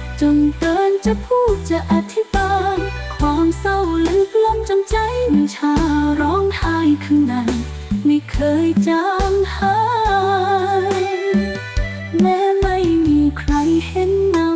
ดจนเกินจะพูดจะอธิบาย ความเศร้าลึกล้มจนใจมัชาร้องไห้ข้างในไม่เคยจางหาย แม้ไม่มีใครเห็นเงา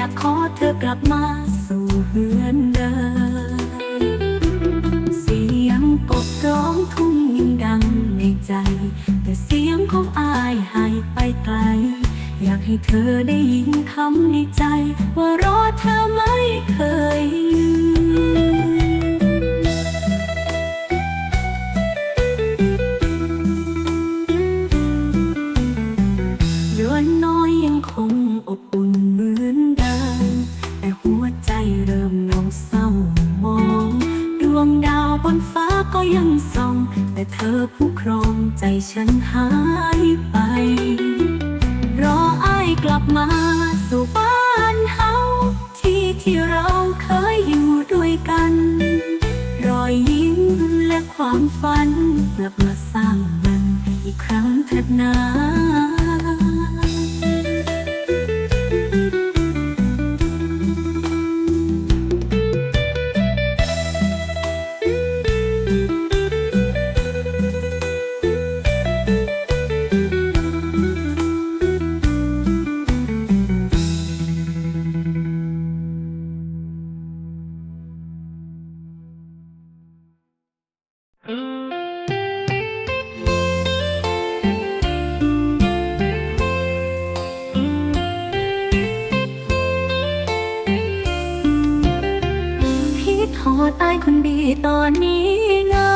อยากขอเธอกลับมาสู่เฮือนเดิมเสียงกบร้องทุ่งยังดังในใจ แต่เสียงของอายหายไปไกล อยากให้เธอได้ยินคำในใจ ว่ารอเธอไม่เคยลืม ฉันหายไป รออ้ายกลับมาสู่บ้านเฮาที่ที่เราเคยอยู่ด้วยกัน รอยยิ้มและความฝันกลับมาสร้างมันอีกครั้งเถิดนา คนดีตอนนี้เงา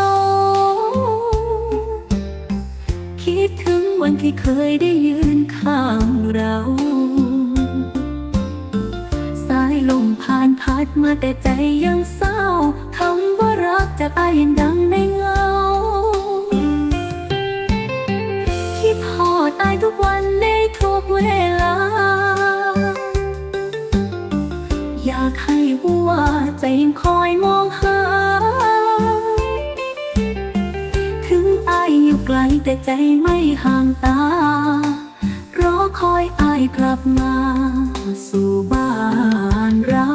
คิดถึงวันที่เคยได้ยืนข้างเรา สายลมผ่านพัดมาแต่ใจยังเศร้าคำว่ารักจากอายยังดังในเงา คิดหอดอายทุกวันในทุกเวลา หัวใจยังคอยมองหา ถึงอายอยู่ไกลแต่ใจไม่ห่างตา รอคอยอายกลับมา สู่บ้านเรา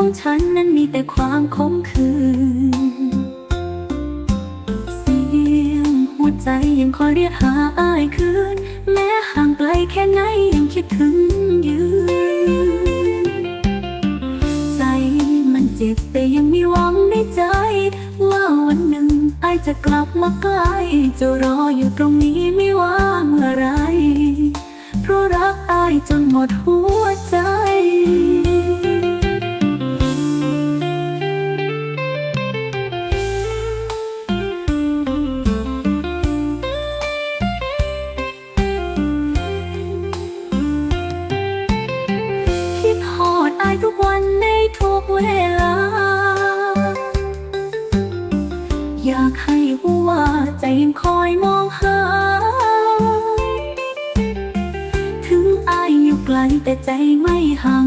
ของฉันนั้นมีแต่ความคมคืน เสียงหัวใจยังคอยเรียกหาอ้ายคืน แม้ห่างไกลแค่ไหนยังคิดถึงยืน ใจมันเจ็บแต่ยังมีหวังในใจ ว่าวันหนึ่งอายจะกลับมาใกล้จะรออยู่ตรงนี้ไม่ว่าเมื่อไร เพราะรักอายจนหมดหัวใจ วลา อยากให้หัวใจยังคอยมองหา ถึงอายอยู่ไกลแต่ใจไม่ห่าง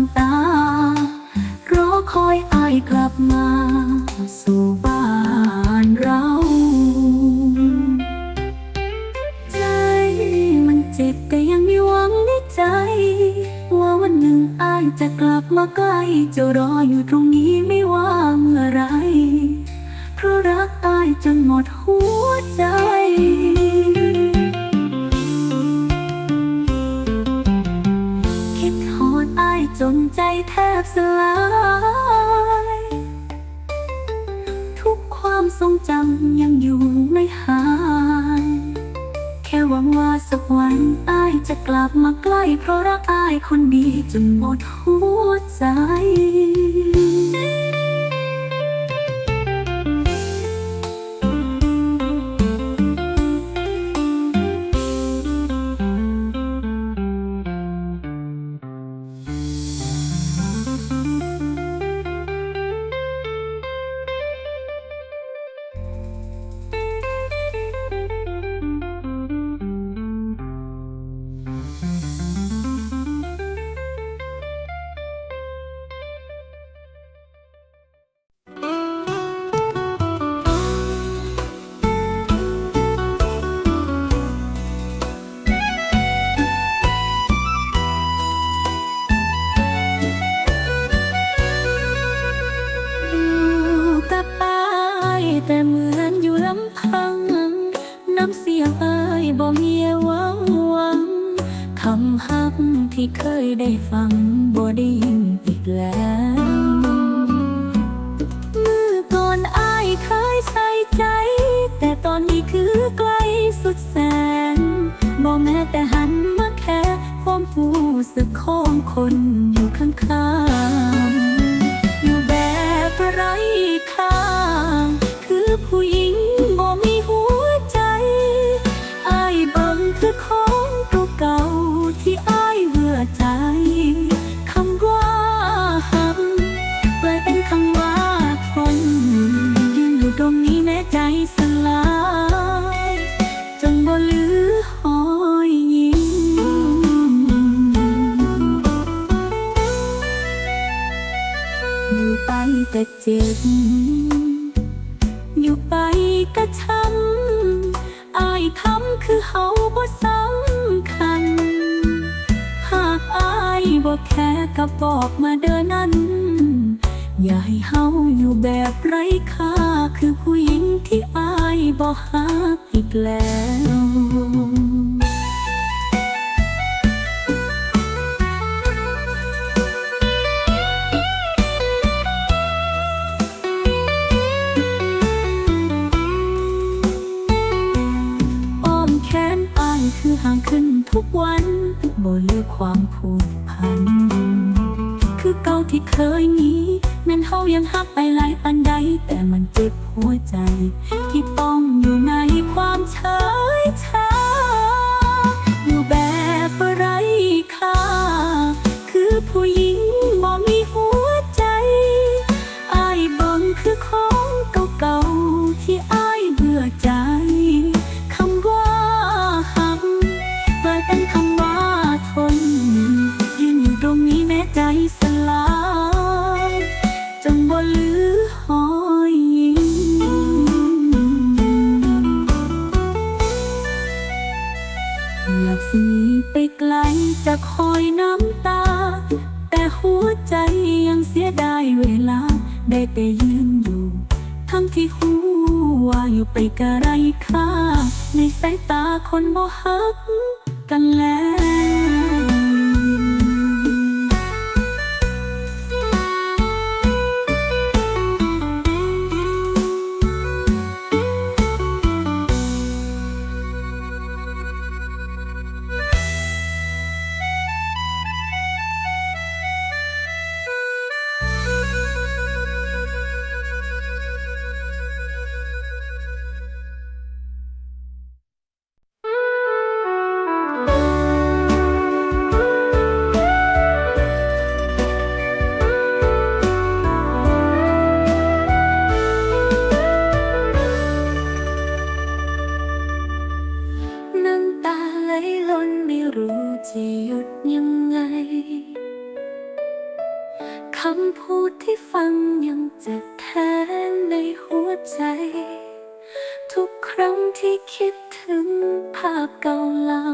่คิดถึงภาพเก่าเหล่า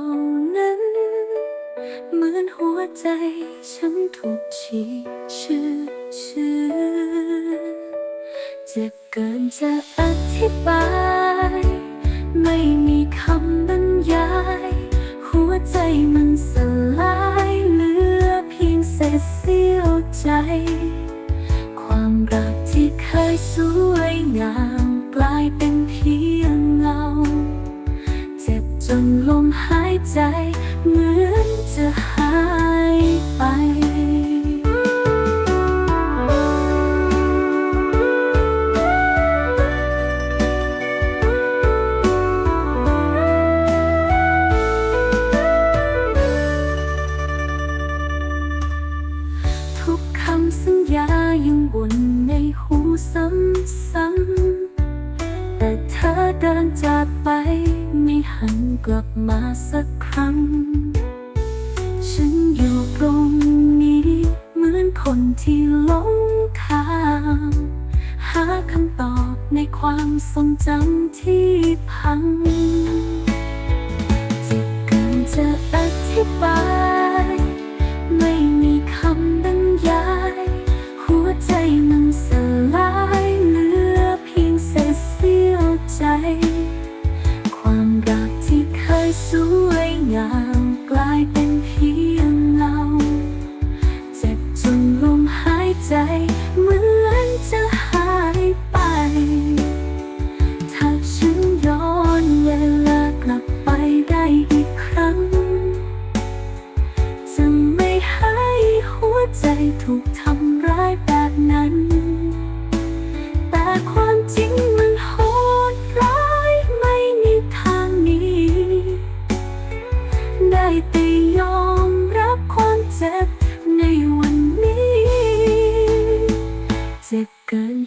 นั้น เหมือนหัวใจฉันถูกฉีกชื่อชื่อจะเกินจะอธิบาย ไม่มีคำบรรยาย หัวใจมันสลายเหลือเพียงเศษเสี้ยวใจ ความรักที่เคยสวยงามกลายเป็นเพียง จนลมหายใจเหมือนจะหายไป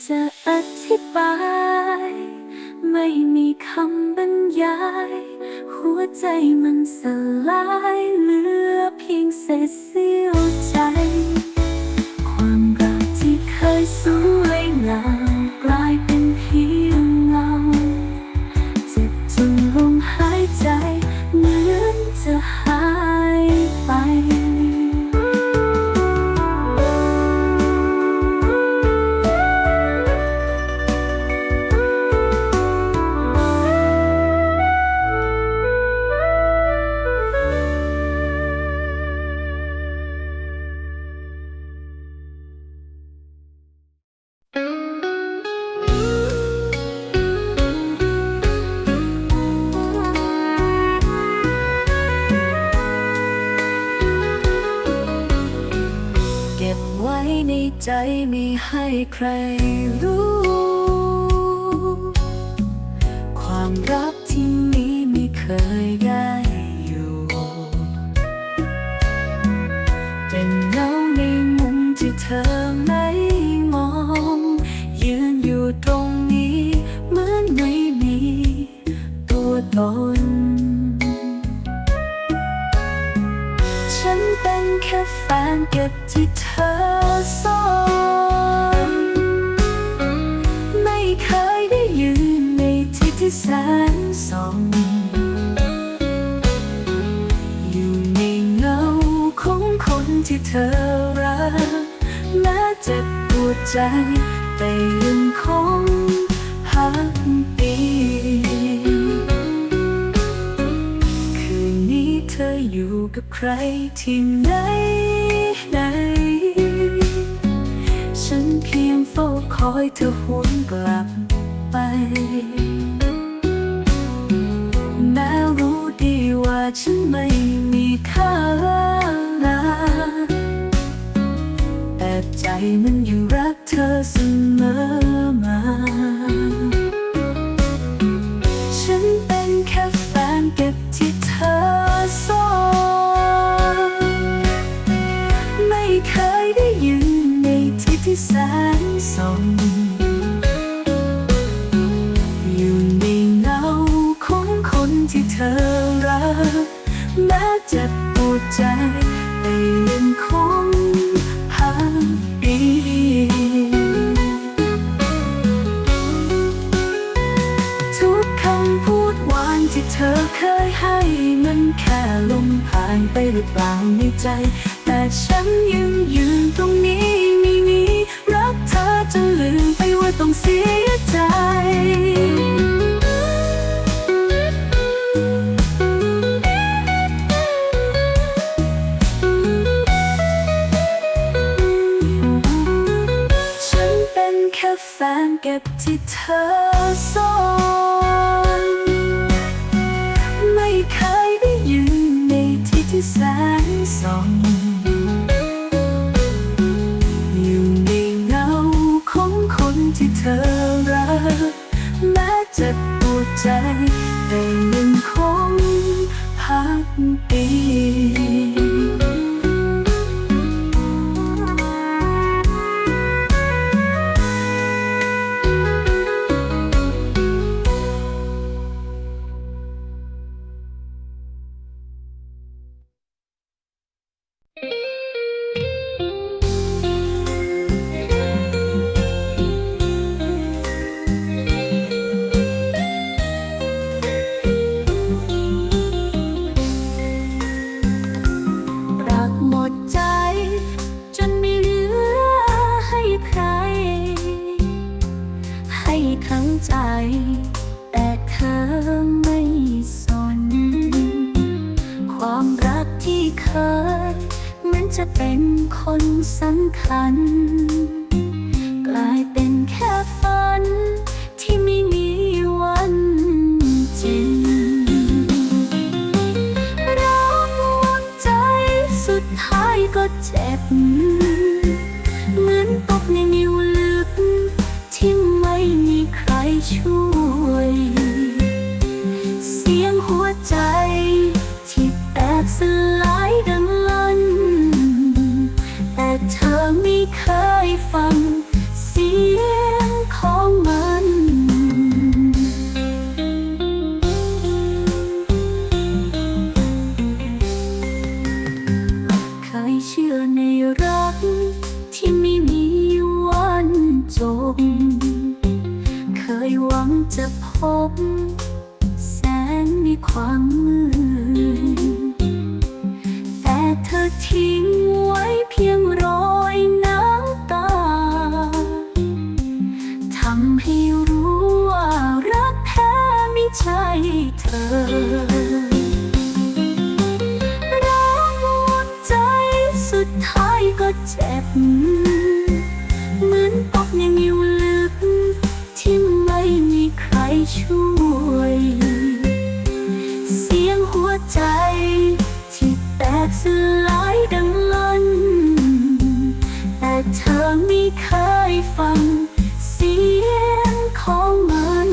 จะอธิบาย ไม่มีคำบรรยาย หัวใจมันสลายเหลือเพียงเศษเสี้ยวใจ ความรักที่เคยสูญ ให้ใครรู้ ธอรักและเจ็บปวดใจ แต่ยังคงหักดีคืนนี้เธออยู่กับใครที่ไหนไหน ฉันเพียงเฝ้าคอยเธอหวนกลับ มันอยู่รักเธอเสมอ ในใจ แต่ฉันยังยืนตรงนี้ไม่มีรักเธอจนลืมไปว่าต้องเสียใจฉันเป็นแค่แฟนเก็บที่เธอ เคยเหมือนจะเป็นคนสำคัญ กลายเป็นแค่ฝัน ที่ไม่มีวันจริงรักหมดใจสุดท้ายก็เจ็บ เหมือนตกในนิวลึก ที่ไม่มีใครช่วย เสียงหัวใจ เสียงหัวใจ ที่แตกสลายดังล้น แต่เธอไม่เคยฟัง เสียงของมัน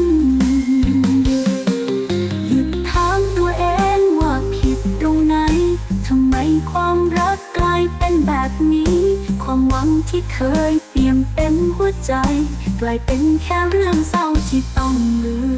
หยุดถามตัวเองว่าผิดตรงไหนทำไมความรักกลายเป็นแบบนี้ ความหวังที่เคยเปี่ยมเต็มหัวใจกลายเป็นแค่เรื่องเศร้าที่ต้องลืม